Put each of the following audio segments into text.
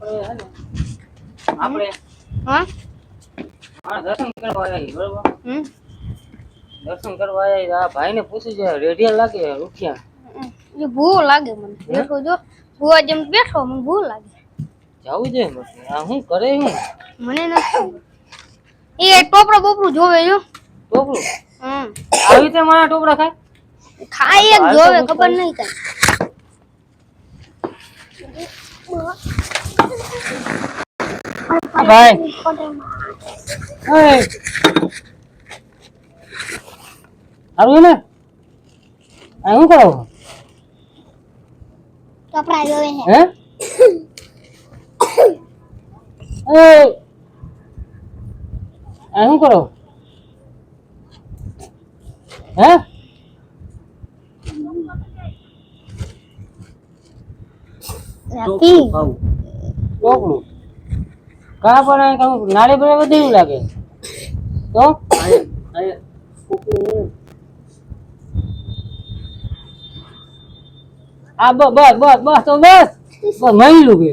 આપણે હે? ને આપણે હા આ દર્શન કરવા આવ્યા બરોબર? હમ. દર્શન કરવા આવ્યા આ ભાઈને પૂછી જાય રેડિયા લાગે રૂખિયા? એ ભૂ લાગે મને બેઠો જો ભૂવા જેમ બેઠો મને ભૂ લાગે. જવું જોઈએ પછી આ શું કરે હું મને નથી. એ ટોપરો બોપરું જોવે જો ટોપરું? હમ. આવી રીતે મારા ટોપરા ખાય? ખાય એક જોવે ખબર નહીં કઈ ભાઈ ઓય આવ્યું ને આ શું કરો કપડા જોવે હે ઓય આ શું કરો હે નથી ટોપલું કા પણ કામ નાળી બરાબર દેવું લાગે. તો? આ બસ બસ બસ બસ તો બસ. બસ મહિલું કે.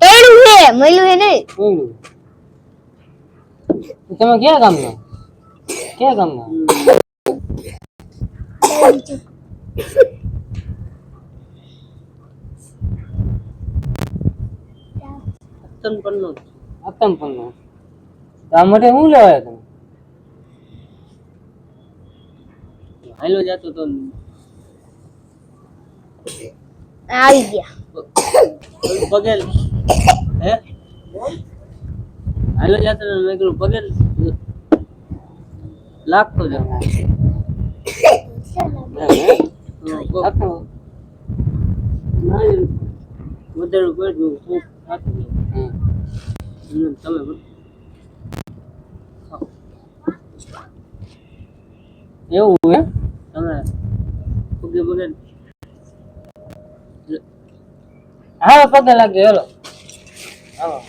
એડું છે મળ્યું છે નહીં મહિલું તમે ક્યાં ગામના? ક્યાં ગામના? અતમ પણ આ માટે શું લેવાય તમે હાલો જાતો તો. આવી ગયા. પગેલ. હે? હાલો જાતો મેં કીધું પગેલ. લાગતો જ વધારે કરજો ખૂબ થાતું જાય. તમે એવું હે તમે પગે પગે હા પગે લાગ્યો હેલો. હા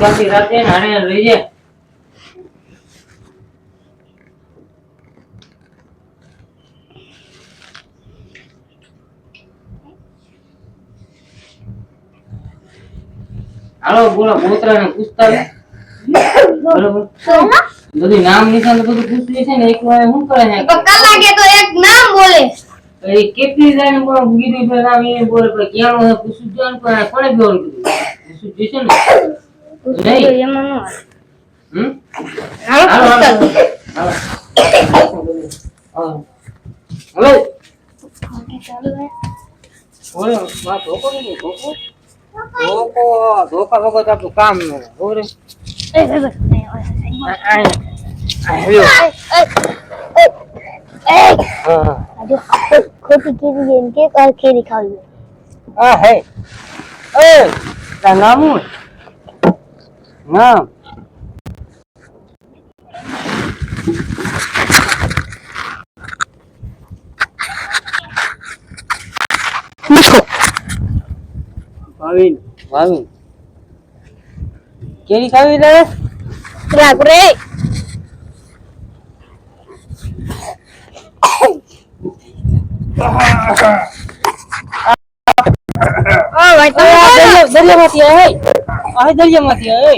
રાત્રે રાતે નાણે લઈ જાય? હાલો બોલો બોતરા ને પૂછતા બરોબર? બધું નામ નિશાન બધું પૂછવી છે ને એક વાર શું કરે છે? કલાક તો એક નામ બોલે. એ કેટલી જાય બોલ કીધું છે નામ એ બોલે પણ ક્યાં હોય પૂછું જોઈએ ને પણ કોને બોલ કીધું? પૂછવું જોઈશે ને? નહીં. એમાં નો હમ? હાલો હાલો, હાલો. હાલો. બોલો માં ધોકો નહીં ધોકો ધોકો ધોકા વગર તો આપણું કામ ન. બરોબર ખોટી કીધી એમ કે કાલ કેરી ખાવી આ હે એ તારું નામ નામ ભાવિન ભાવિન. કેરી ખાવી તારે? લાગ રે ઓ ભાઈ દરિયા દરિયામાંથી આય આ દરિયામાંથી આય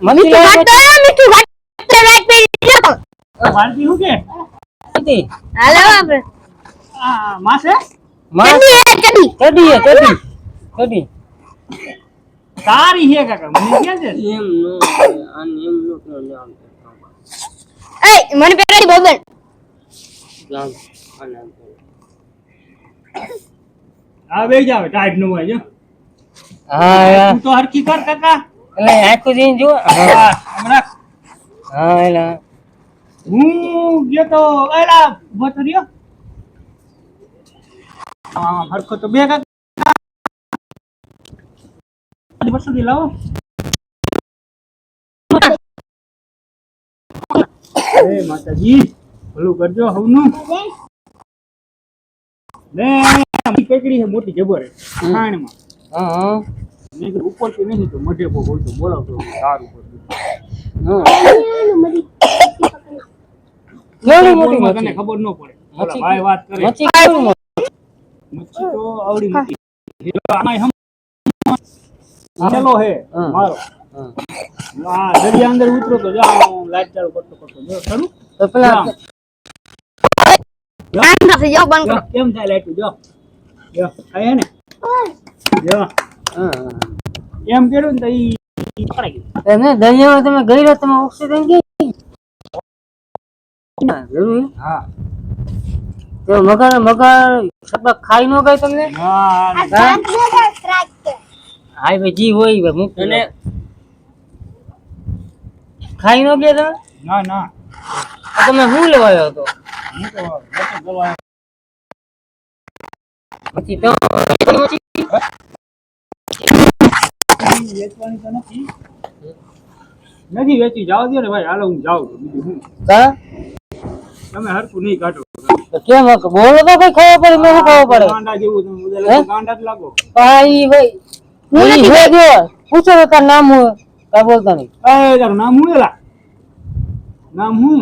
મમ્મી મીઠું ભાત તો મીઠું ભાત તો રાત પેરી લો વાલતી શું કે? હાલો આપણે. આ માસે માં ચટણી હે ચટણી ચડી હે ચડી ચડી તારી હે કાકા મને ક્યાં છે એમ નો આને એમ નો કે આમ એ મને પેરાડી બબન આમ આને આમ આ બે જાવ ટાઈટ નો હોય જો હા યાર તું તો હરકી કર કાકા એટલે આખું દિન જો હા હા, હમણાં હા એલા હું ગયો તો એલા ઊભો તો રહ્યો હા હરખો તો બે કાકા વસુલી લાવો. એ માતાજી ભલું કરજો હવનું. લે કેકડી છે મોટી જબર ખાણમાં. હા હા. મેં કીધું ઉપરથી નહીં તો મઢે પર બોલતો બોલાવતો સારું ઉપર. કેવડી મોટી મોટી તને. ખબર ન પડે. ભાઈ વાત કરે. મચ્છી તો આવડી મોટી હમ ચલો હે મારો. દરિયા અંદર ઉતરો તો જા લાઈટ ચાલુ કરતો કરતો જો ખરું તો પેલા થઈ બંધ કરો. કેમ થાય લાઈટ જો જો આ ને જો. એમ કેડું ને તો ઈ પકડાઈ ગયું. એને દરિયામાં તમે ગઈ રહ્યો તમે ઓક્સિજન જરૂર. હા. તો મગર મગર સબક ખાઈ ન ગઈ તમને? હા હા ભાઈ જી હોય ભાઈ મૂકી અને ખાઈ નો ગયા તમે? ના ના. તમે શું લેવાયો હતો? પછી તો નથી. નથી વેચી જાવ દો ને ભાઈ. હાલો હું જાઉં છું. બીજું હું કા? તમે હરકું નહીં કાઢો. કેમ બોલો તો કઈ ખબર પડે મેં ખબર પડે. ગાંડા જેવું ગાંડા જ લાગો. ભાઈ ભાઈ. પૂછો તો તાર નામ હું કા બોલતા નહીં. એ તારું નામ હું એલા? નામ હું?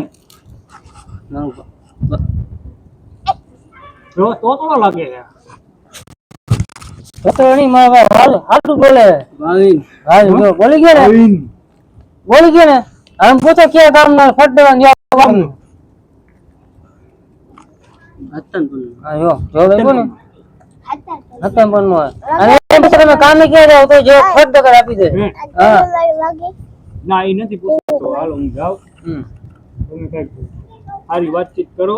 જો તો તો લાગે છે. તો નહીં હાલ હાટું બોલે. ભાવિન બોલી ગયા ને? ભાવિન બોલી ગયા ને? આમ પૂછો ક્યાં ગામ ના ફટ દેવાનું યા ગામ હા જો જો દેખો ને હતમ પણ અને એમ પછી તમે કામે ક્યાં જાવ તો જો ફટ દગર આપી દે. હે? હા ના એ નથી પૂછતો. હાલો હું જાવ હમ. તમે કંઈક સારી વાતચીત કરો.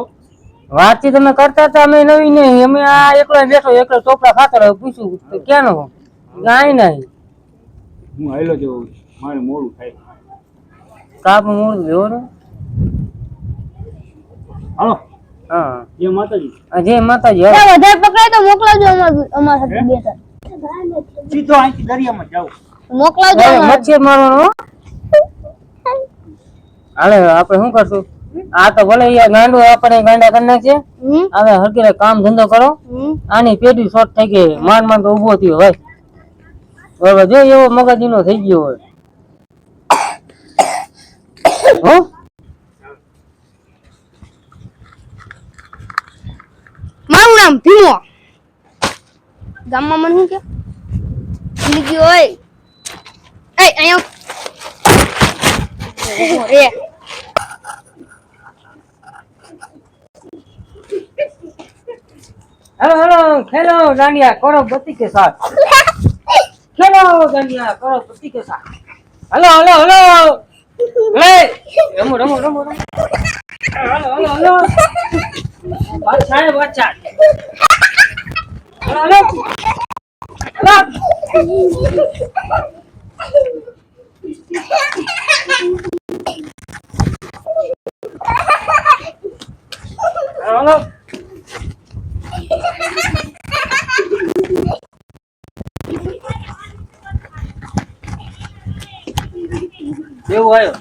વાતચીત અમે કરતા હતા અમે નવી નહીં. અમે આ એકલો બેઠો એકલો ચોપડા ખાતર પૂછ્યું કે ક્યાં નો કાંઈ નહીં. હું હાલો જવું મારે મોડું થાય. કાપ મોડું જો ને. હાલો. હા. જય માતાજી. જે માતાજી વધારે પકડાય તો મોકલાવજો અમાર સાથે બે ત્રણ સીધો અહીંથી દરિયામાં જાવ મોકલાવજો હવે મચ્છી મારવાનો. હાલે આપણે શું કરશું? આ તો ભલે ગાંડો આપણે ગાંડા કરી નાખશે. હવે હરકીને કામ ધંધો કરો. આની પેઢી શોર્ટ થઈ ગઈ. માંડ માંડ તો ઊભો થયો હોય બરોબર જો એવો મગજ થઈ ગયો હોય. ગામમાં મને શું કે ભૂલી ગયો હોય એ અહીંયા એ हेलो हेलो खेलो डांडिया करो बत्ती के साथ खेलो डांडिया करो बत्ती के साथ हेलो हेलो हेलो ले रमो रमो रमो रमो हेलो हेलो हेलो बादशाह है बादशाह એવું આવ્યો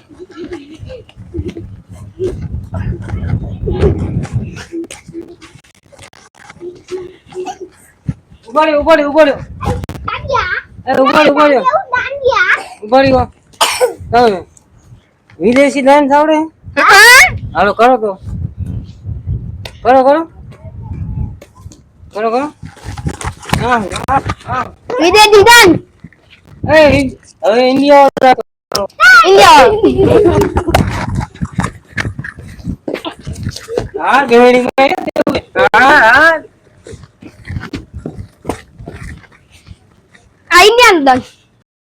ઉપાડ્યો ઉપાડ્યો ઉપાડ્યો ઉપાડ્યો ઉપાડ્યો ઉપાડ્યો વિદેશી દાન સાવડે હાલો કરો તો. કરો કરો કરો કરો હા હા હા વિજય દીદાન એ હવે ઇન્ડિયા ઇન્ડિયા હા ગેડી માં હા હા આ ઇન્ડિયન દન